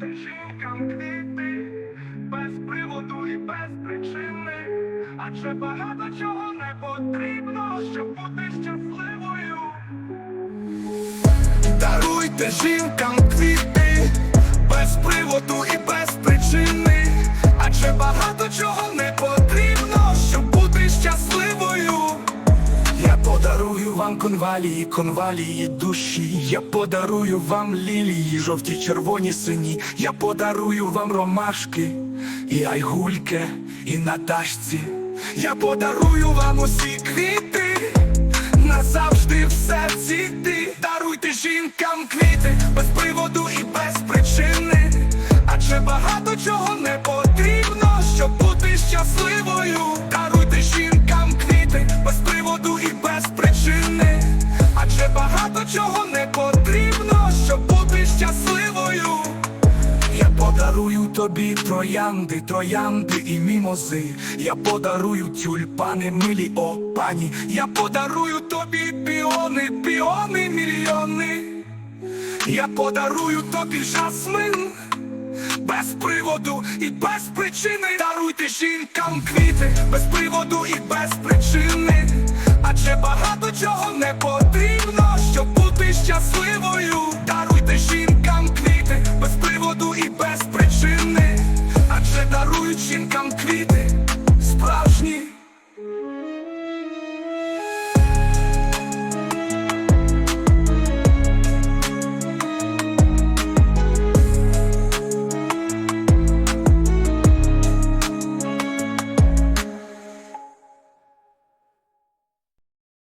Даруйте жінкам квіти, без приводу і без причини, адже багато чого не потрібно, щоб бути щасливою. Даруйте жінкам квіти, без приводу і без причини, адже багато чого не подарую вам конвалії, конвалії душі. Я подарую вам лілії, жовті, червоні, сині. Я подарую вам ромашки і айгульки, і на ташці. Я подарую вам усі квіти, назавжди в серці ти. Даруйте жінкам квіти, без приводу і без причини. Адже багато чого не потрібно, щоб бути щасливою. Подарую тобі троянди, троянди і мімози. Я подарую тюльпани, милі о пані. Я подарую тобі піони, піони, мільйони. Я подарую тобі жасмин без приводу і без причини. Даруйте жінкам квіти, без приводу і без причини. Адже багато чого не потрібно, щоб бути щасливою. Даруйте I'm quietet.